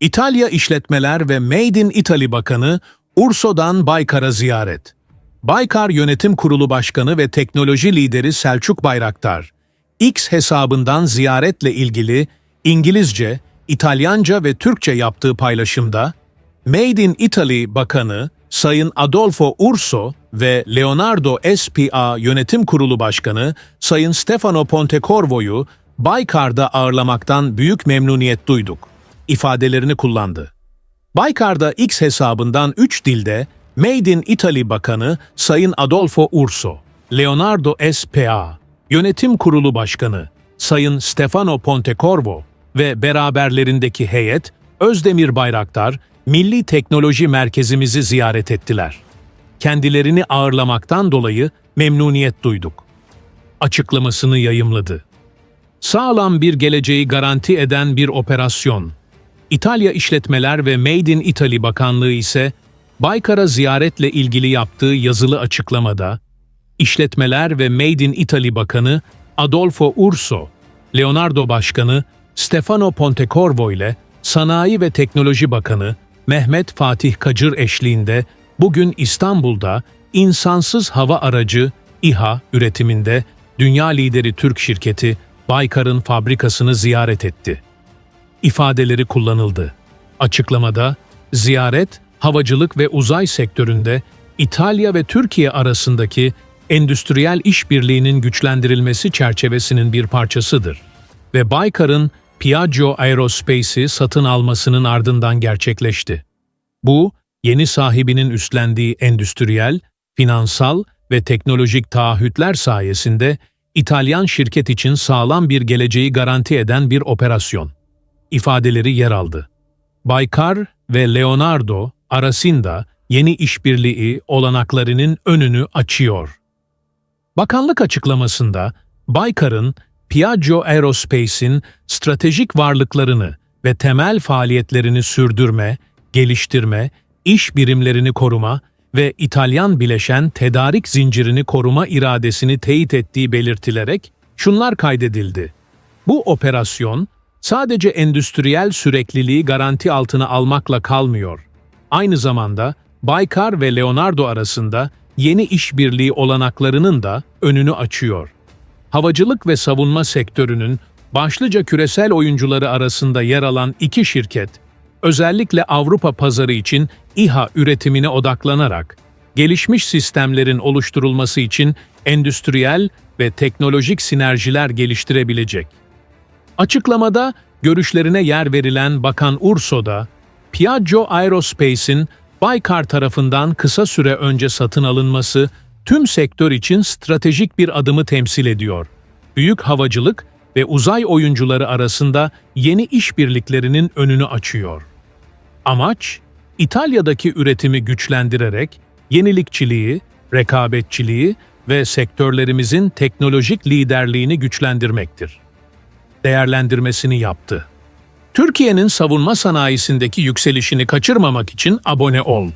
İtalya İşletmeler ve Made in Italy Bakanı Urso'dan Baykar'a ziyaret. Baykar Yönetim Kurulu Başkanı ve teknoloji lideri Selçuk Bayraktar, X hesabından ziyaretle ilgili İngilizce, İtalyanca ve Türkçe yaptığı paylaşımda, Made in Italy Bakanı Sayın Adolfo Urso ve Leonardo SPA Yönetim Kurulu Başkanı Sayın Stefano Pontecorvo'yu Baykar'da ağırlamaktan büyük memnuniyet duyduk ifadelerini kullandı. Baykar'da X hesabından 3 dilde Made in Italy Bakanı Sayın Adolfo Urso, Leonardo SPA, Yönetim Kurulu Başkanı Sayın Stefano Pontecorvo ve beraberlerindeki heyet Özdemir Bayraktar Milli Teknoloji Merkezimizi ziyaret ettiler. Kendilerini ağırlamaktan dolayı memnuniyet duyduk. Açıklamasını yayımladı. Sağlam bir geleceği garanti eden bir operasyon. İtalya İşletmeler ve Made in Italy Bakanlığı ise Baykar'a ziyaretle ilgili yaptığı yazılı açıklamada, İşletmeler ve Made in Italy Bakanı Adolfo Urso, Leonardo Başkanı Stefano Pontecorvo ile Sanayi ve Teknoloji Bakanı Mehmet Fatih Kacır eşliğinde bugün İstanbul'da insansız hava aracı İHA üretiminde dünya lideri Türk şirketi Baykar'ın fabrikasını ziyaret etti ifadeleri kullanıldı. Açıklamada, ziyaret, havacılık ve uzay sektöründe İtalya ve Türkiye arasındaki endüstriyel işbirliğinin güçlendirilmesi çerçevesinin bir parçasıdır ve Baykar'ın Piaggio Aerospace'i satın almasının ardından gerçekleşti. Bu, yeni sahibinin üstlendiği endüstriyel, finansal ve teknolojik taahhütler sayesinde İtalyan şirket için sağlam bir geleceği garanti eden bir operasyon ifadeleri yer aldı. Baykar ve Leonardo arasında yeni işbirliği olanaklarının önünü açıyor. Bakanlık açıklamasında Baykar'ın Piaggio Aerospace'in stratejik varlıklarını ve temel faaliyetlerini sürdürme, geliştirme, iş birimlerini koruma ve İtalyan bileşen tedarik zincirini koruma iradesini teyit ettiği belirtilerek şunlar kaydedildi. Bu operasyon, sadece endüstriyel sürekliliği garanti altına almakla kalmıyor. Aynı zamanda Baykar ve Leonardo arasında yeni işbirliği olanaklarının da önünü açıyor. Havacılık ve savunma sektörünün başlıca küresel oyuncuları arasında yer alan iki şirket, özellikle Avrupa pazarı için İHA üretimine odaklanarak, gelişmiş sistemlerin oluşturulması için endüstriyel ve teknolojik sinerjiler geliştirebilecek. Açıklamada görüşlerine yer verilen Bakan Urso da, Piaggio Aerospace'in Baykar tarafından kısa süre önce satın alınması tüm sektör için stratejik bir adımı temsil ediyor. Büyük havacılık ve uzay oyuncuları arasında yeni işbirliklerinin önünü açıyor. Amaç, İtalya'daki üretimi güçlendirerek yenilikçiliği, rekabetçiliği ve sektörlerimizin teknolojik liderliğini güçlendirmektir değerlendirmesini yaptı. Türkiye'nin savunma sanayisindeki yükselişini kaçırmamak için abone ol.